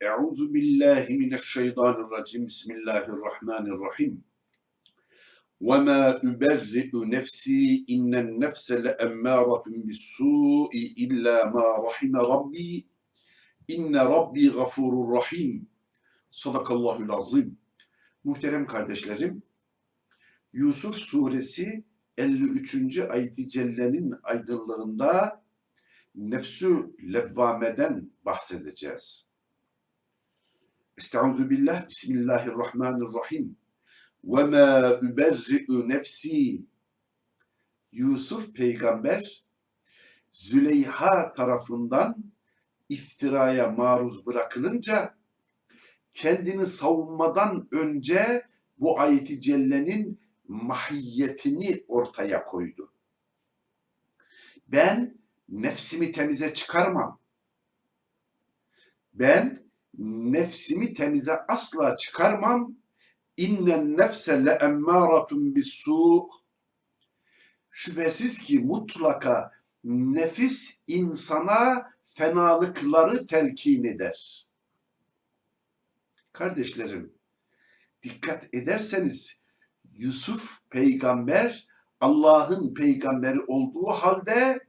Euzu billahi mineşşeytanirracim. Bismillahirrahmanirrahim. Ve ma uberri'u nefsi innen nefse leemmâratun bis-sû'i illa ma rahime rabbi. İnne rabbi gafurur rahim. Sadakallahul azim. Muhterem kardeşlerim, Yusuf suresi 53. ayet-i cellenin aydınlığında nefsü levvameden bahsedeceğiz. Estaizu billah, Bismillahirrahmanirrahim. Ve ma uberri'u nefsi. Yusuf peygamber Züleyha tarafından iftiraya maruz bırakılınca kendini savunmadan önce bu ayeti cellenin mahiyetini ortaya koydu. Ben nefsimi temize çıkarmam. Ben nefsimi temize asla çıkarmam. İnnen nefse le emmâratun bis-sû. Şüphesiz ki mutlaka nefis insana fenalıkları telkin eder. Kardeşlerim, dikkat ederseniz Yusuf peygamber Allah'ın peygamberi olduğu halde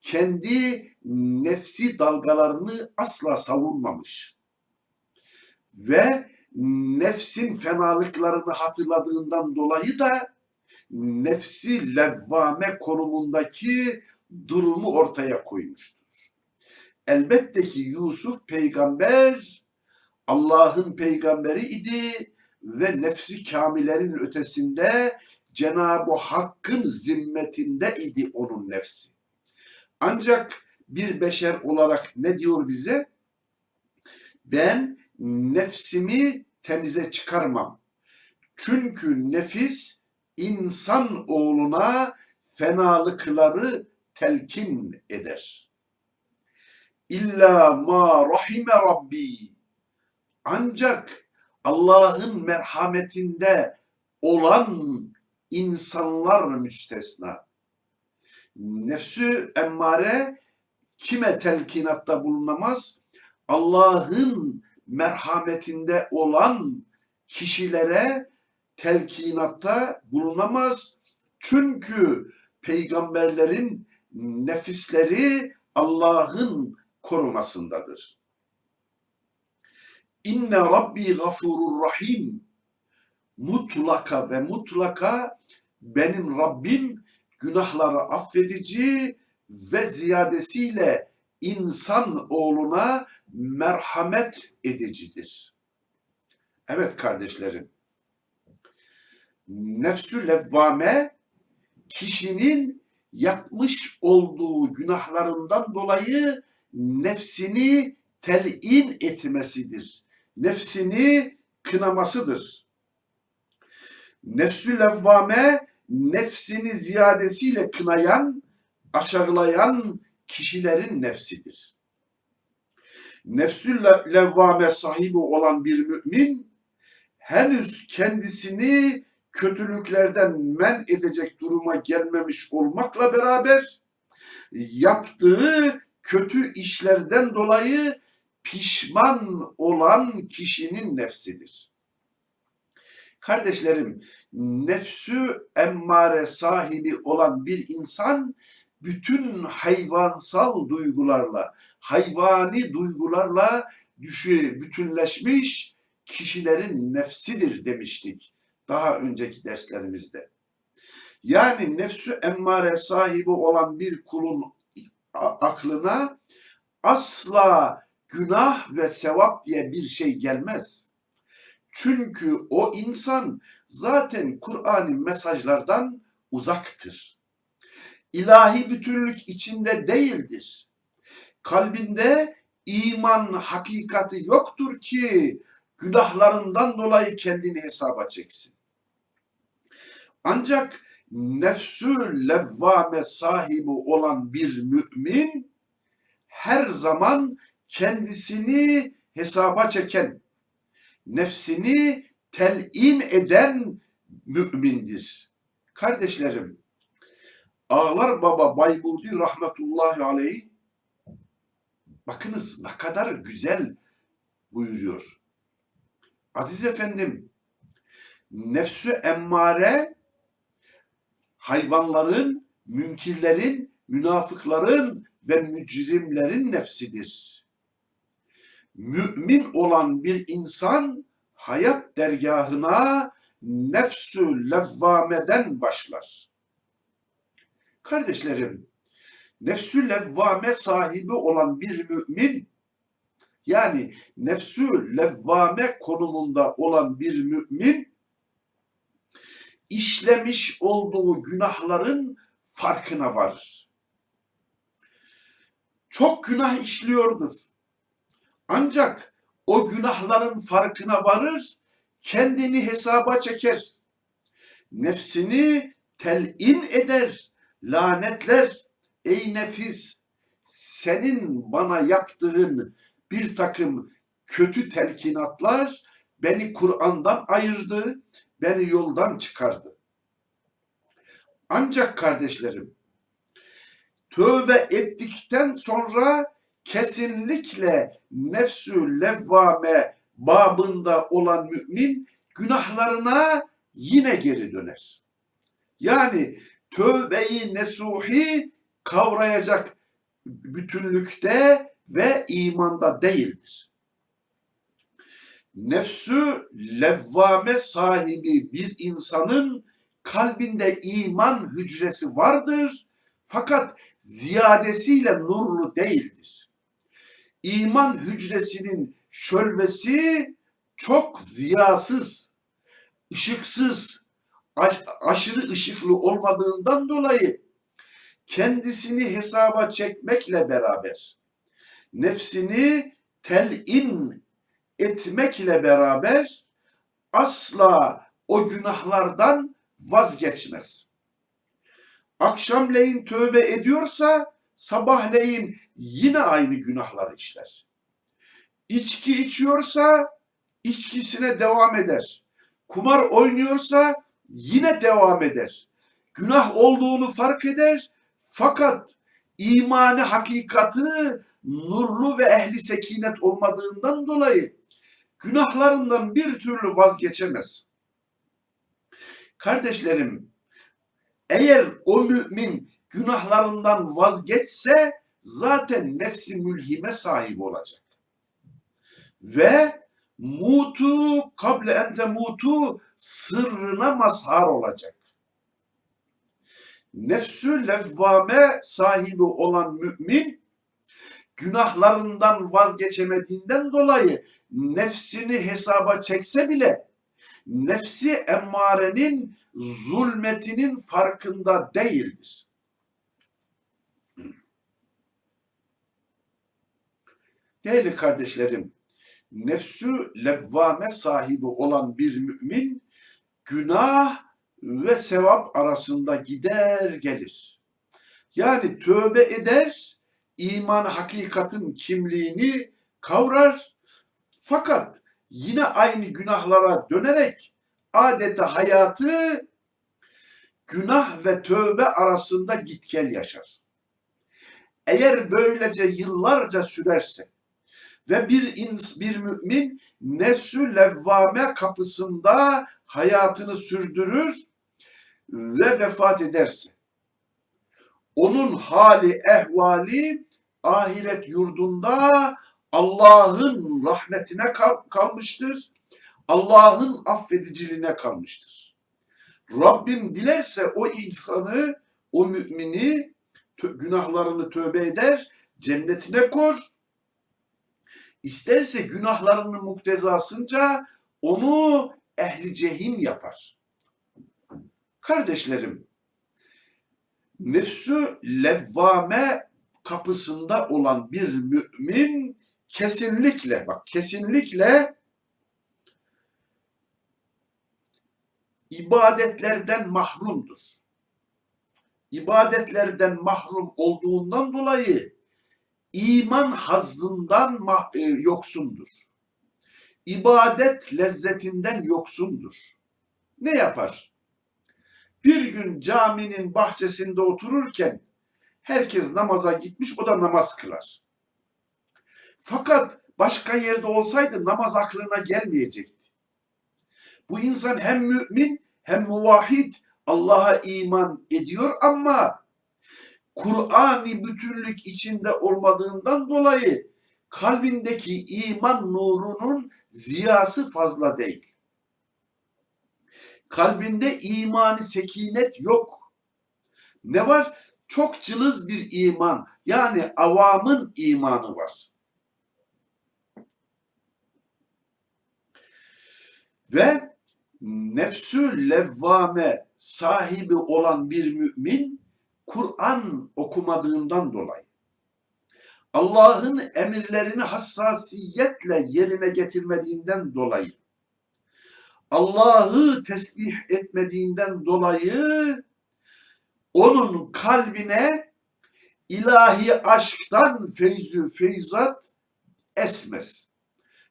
kendi nefsi dalgalarını asla savunmamış. Ve nefsin fenalıklarını hatırladığından dolayı da nefsi levvame konumundaki durumu ortaya koymuştur. Elbette ki Yusuf peygamber Allah'ın peygamberi idi ve nefsi kamilerin ötesinde Cenab-ı Hakk'ın zimmetinde idi onun nefsi. Ancak bir beşer olarak ne diyor bize? Ben nefsimi temize çıkarmam. Çünkü nefis insan oğluna fenalıkları telkin eder. İlla ma rahime rabbi. Ancak Allah'ın merhametinde olan insanlar müstesna. Nefsü emmare kime telkinatta bulunamaz? Allah'ın merhametinde olan kişilere telkinatta bulunamaz. Çünkü peygamberlerin nefisleri Allah'ın korumasındadır. İnne Rabbi gafurur rahim. Mutlaka ve mutlaka benim Rabbim günahları affedici ve ziyadesiyle insan oğluna merhamet edicidir. Evet kardeşlerim. Nefsü levvame kişinin yapmış olduğu günahlarından dolayı nefsini telin etmesidir. Nefsini kınamasıdır. Nefsü levvame nefsini ziyadesiyle kınayan, aşağılayan kişilerin nefsidir. Nefsü levvame sahibi olan bir mümin henüz kendisini kötülüklerden men edecek duruma gelmemiş olmakla beraber yaptığı kötü işlerden dolayı pişman olan kişinin nefsidir. Kardeşlerim, nefsü emmare sahibi olan bir insan bütün hayvansal duygularla, hayvani duygularla düşü bütünleşmiş kişilerin nefsidir demiştik daha önceki derslerimizde. Yani nefsü emmare sahibi olan bir kulun aklına asla günah ve sevap diye bir şey gelmez. Çünkü o insan zaten Kur'an'ın mesajlardan uzaktır. İlahi bütünlük içinde değildir. Kalbinde iman hakikati yoktur ki günahlarından dolayı kendini hesaba çeksin. Ancak nefsü levvame sahibi olan bir mümin her zaman kendisini hesaba çeken, nefsini telin eden mümindir. Kardeşlerim, Ağlar Baba Bayburdi rahmetullahi aleyh bakınız ne kadar güzel buyuruyor. Aziz efendim, nefsü emmare hayvanların, münkirlerin, münafıkların ve mücrimlerin nefsidir. Mümin olan bir insan hayat dergahına nefsü levvameden başlar. Kardeşlerim, nefsü levvame sahibi olan bir mümin, yani nefsü levvame konumunda olan bir mümin, işlemiş olduğu günahların farkına varır. Çok günah işliyordur. Ancak o günahların farkına varır, kendini hesaba çeker. Nefsini telin eder, lanetler. Ey nefis, senin bana yaptığın bir takım kötü telkinatlar beni Kur'an'dan ayırdı, beni yoldan çıkardı. Ancak kardeşlerim, tövbe ettikten sonra kesinlikle nefsü levvame babında olan mümin günahlarına yine geri döner. Yani tövbeyi nesuhi kavrayacak bütünlükte ve imanda değildir. Nefsü levvame sahibi bir insanın kalbinde iman hücresi vardır fakat ziyadesiyle nurlu değildir. İman hücresinin şölvesi çok ziyasız, ışıksız, aşırı ışıklı olmadığından dolayı kendisini hesaba çekmekle beraber nefsini telin etmekle beraber asla o günahlardan vazgeçmez. Akşamleyin tövbe ediyorsa sabahleyin yine aynı günahlar işler. İçki içiyorsa içkisine devam eder. Kumar oynuyorsa yine devam eder. Günah olduğunu fark eder fakat imanı hakikati nurlu ve ehli sekinet olmadığından dolayı günahlarından bir türlü vazgeçemez. Kardeşlerim, eğer o mümin günahlarından vazgeçse zaten nefsi mülhime sahip olacak. Ve mutu kable ente mutu sırrına mazhar olacak. Nefsü levvame sahibi olan mümin günahlarından vazgeçemediğinden dolayı nefsini hesaba çekse bile nefsi emmarenin zulmetinin farkında değildir. Değerli kardeşlerim, nefsü levvame sahibi olan bir mümin günah ve sevap arasında gider gelir. Yani tövbe eder, iman hakikatin kimliğini kavrar fakat yine aynı günahlara dönerek adeta hayatı günah ve tövbe arasında git gel yaşar. Eğer böylece yıllarca sürerse ve bir ins, bir mümin nefsü levvame kapısında hayatını sürdürür ve vefat ederse onun hali ehvali ahiret yurdunda Allah'ın rahmetine kal kalmıştır. Allah'ın affediciliğine kalmıştır. Rabbim dilerse o insanı, o mümini günahlarını tövbe eder, cennetine kor. İsterse günahlarının muktezasınca onu ehli cehim yapar. Kardeşlerim, nefsü levvame kapısında olan bir mümin kesinlikle bak kesinlikle ibadetlerden mahrumdur. İbadetlerden mahrum olduğundan dolayı iman hazzından e, yoksundur. İbadet lezzetinden yoksundur. Ne yapar? Bir gün caminin bahçesinde otururken herkes namaza gitmiş o da namaz kılar. Fakat başka yerde olsaydı namaz aklına gelmeyecekti. Bu insan hem mümin hem muvahhid Allah'a iman ediyor ama Kur'an-ı bütünlük içinde olmadığından dolayı kalbindeki iman nurunun ziyası fazla değil. Kalbinde imani sekinet yok. Ne var? Çok cılız bir iman. Yani avamın imanı var. Ve nefsü levvame sahibi olan bir mümin Kur'an okumadığından dolayı Allah'ın emirlerini hassasiyetle yerine getirmediğinden dolayı Allah'ı tesbih etmediğinden dolayı onun kalbine ilahi aşktan feyzü feyzat esmez.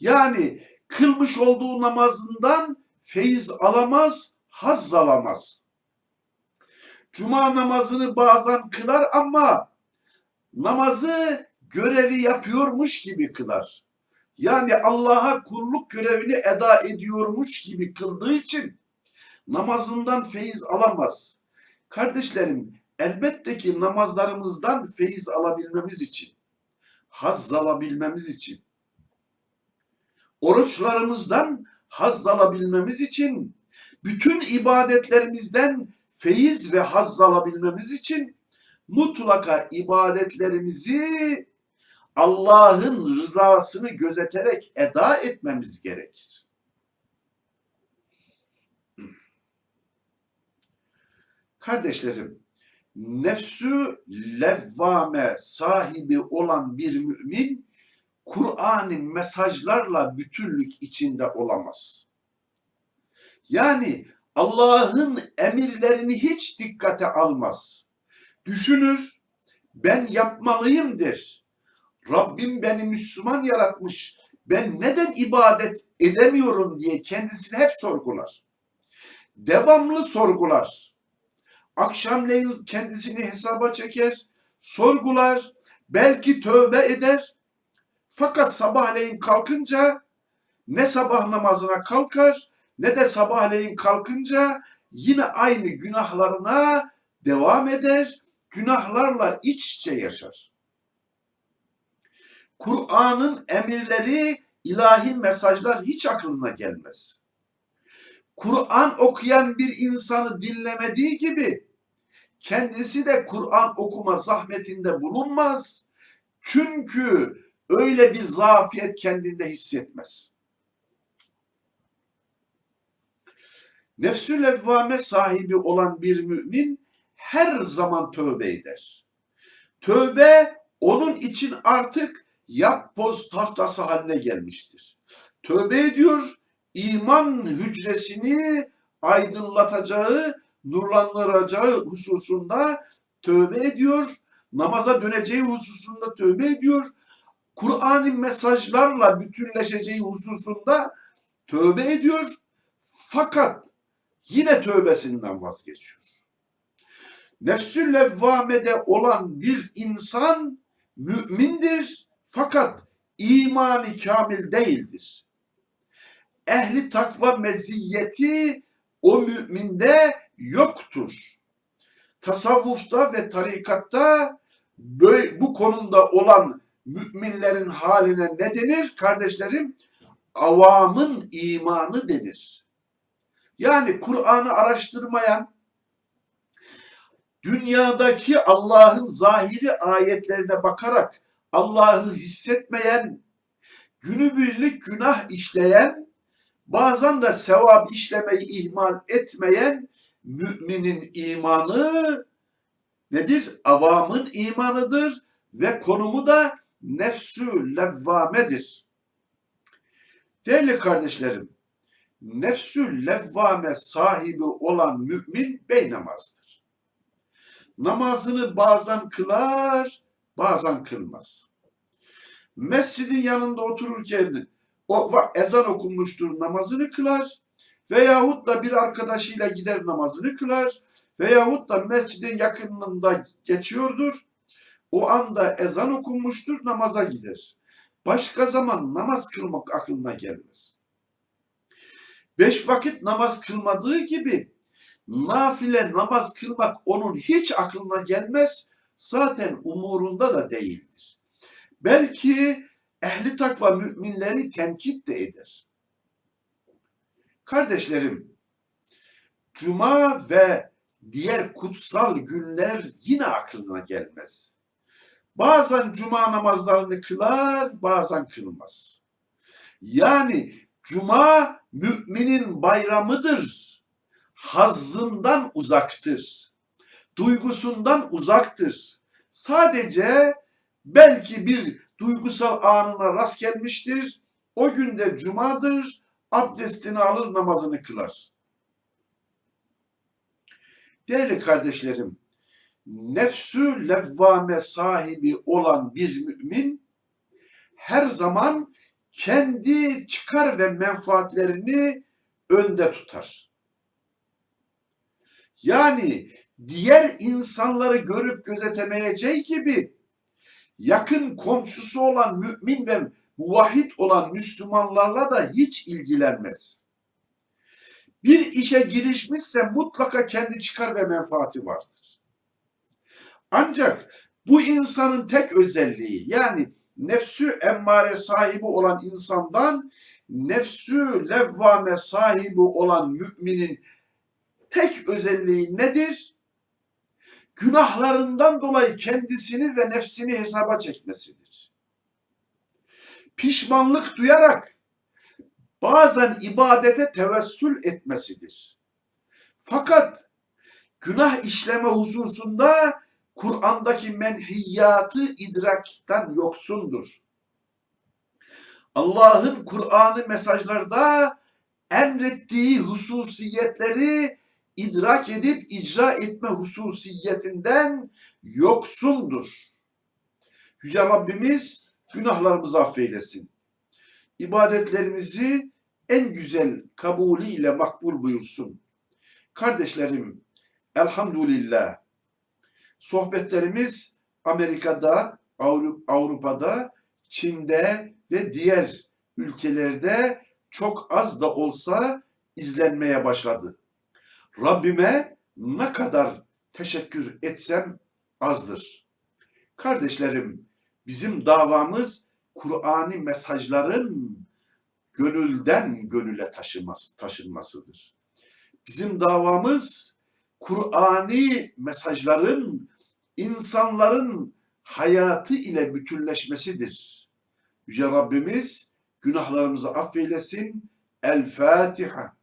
Yani kılmış olduğu namazından feyiz alamaz, haz alamaz. Cuma namazını bazen kılar ama namazı görevi yapıyormuş gibi kılar. Yani Allah'a kulluk görevini eda ediyormuş gibi kıldığı için namazından feyiz alamaz. Kardeşlerim elbette ki namazlarımızdan feyiz alabilmemiz için, haz alabilmemiz için, oruçlarımızdan haz alabilmemiz için, bütün ibadetlerimizden feyiz ve haz alabilmemiz için mutlaka ibadetlerimizi Allah'ın rızasını gözeterek eda etmemiz gerekir. Kardeşlerim, nefsü levvame sahibi olan bir mümin Kur'an'ın mesajlarla bütünlük içinde olamaz. Yani Allah'ın emirlerini hiç dikkate almaz. Düşünür, ben yapmalıyım der. Rabbim beni Müslüman yaratmış. Ben neden ibadet edemiyorum diye kendisini hep sorgular. Devamlı sorgular. Akşamleyin kendisini hesaba çeker, sorgular, belki tövbe eder. Fakat sabahleyin kalkınca ne sabah namazına kalkar ne de sabahleyin kalkınca yine aynı günahlarına devam eder, günahlarla iç içe yaşar. Kur'an'ın emirleri, ilahi mesajlar hiç aklına gelmez. Kur'an okuyan bir insanı dinlemediği gibi kendisi de Kur'an okuma zahmetinde bulunmaz. Çünkü öyle bir zafiyet kendinde hissetmez. Nefsü levvame sahibi olan bir mümin her zaman tövbe eder. Tövbe onun için artık yapboz tahtası haline gelmiştir. Tövbe ediyor, iman hücresini aydınlatacağı, nurlandıracağı hususunda tövbe ediyor, namaza döneceği hususunda tövbe ediyor, Kur'an'ın mesajlarla bütünleşeceği hususunda tövbe ediyor. Fakat yine tövbesinden vazgeçiyor. Nefsü levvamede olan bir insan mümindir fakat imani kamil değildir. Ehli takva meziyeti o müminde yoktur. Tasavvufta ve tarikatta bu konumda olan müminlerin haline ne denir kardeşlerim? Avamın imanı denir. Yani Kur'an'ı araştırmayan, dünyadaki Allah'ın zahiri ayetlerine bakarak Allah'ı hissetmeyen, günübirlik günah işleyen, bazen de sevap işlemeyi ihmal etmeyen müminin imanı nedir? Avamın imanıdır ve konumu da nefsü levvamedir. Değerli kardeşlerim, nefsü levvame sahibi olan mümin bey namazdır. Namazını bazen kılar, bazen kılmaz. Mescidin yanında otururken o ezan okunmuştur namazını kılar veyahut da bir arkadaşıyla gider namazını kılar veyahut da mescidin yakınında geçiyordur. O anda ezan okunmuştur namaza gider. Başka zaman namaz kılmak aklına gelmez. Beş vakit namaz kılmadığı gibi nafile namaz kılmak onun hiç aklına gelmez. Zaten umurunda da değildir. Belki ehli takva müminleri tenkit de eder. Kardeşlerim, Cuma ve diğer kutsal günler yine aklına gelmez. Bazen cuma namazlarını kılar, bazen kılmaz. Yani cuma müminin bayramıdır. Hazzından uzaktır. Duygusundan uzaktır. Sadece belki bir duygusal anına rast gelmiştir. O günde cumadır, abdestini alır, namazını kılar. Değerli kardeşlerim, nefsü levvame sahibi olan bir mümin her zaman kendi çıkar ve menfaatlerini önde tutar. Yani diğer insanları görüp gözetemeyeceği gibi yakın komşusu olan mümin ve muvahhid olan Müslümanlarla da hiç ilgilenmez. Bir işe girişmişse mutlaka kendi çıkar ve menfaati vardır. Ancak bu insanın tek özelliği yani nefsü emmare sahibi olan insandan nefsü levvame sahibi olan müminin tek özelliği nedir? Günahlarından dolayı kendisini ve nefsini hesaba çekmesidir. Pişmanlık duyarak bazen ibadete tevessül etmesidir. Fakat günah işleme hususunda Kur'an'daki menhiyatı idrakten yoksundur. Allah'ın Kur'an'ı mesajlarda emrettiği hususiyetleri idrak edip icra etme hususiyetinden yoksundur. Yüce Rabbimiz günahlarımızı affeylesin. İbadetlerimizi en güzel kabulüyle makbul buyursun. Kardeşlerim, elhamdülillah sohbetlerimiz Amerika'da, Avrupa'da, Çin'de ve diğer ülkelerde çok az da olsa izlenmeye başladı. Rabbime ne kadar teşekkür etsem azdır. Kardeşlerim, bizim davamız Kur'an'ı mesajların gönülden gönüle taşıması, taşınmasıdır. Bizim davamız Kur'ani mesajların insanların hayatı ile bütünleşmesidir. Yüce Rabbimiz günahlarımızı affeylesin. El Fatiha.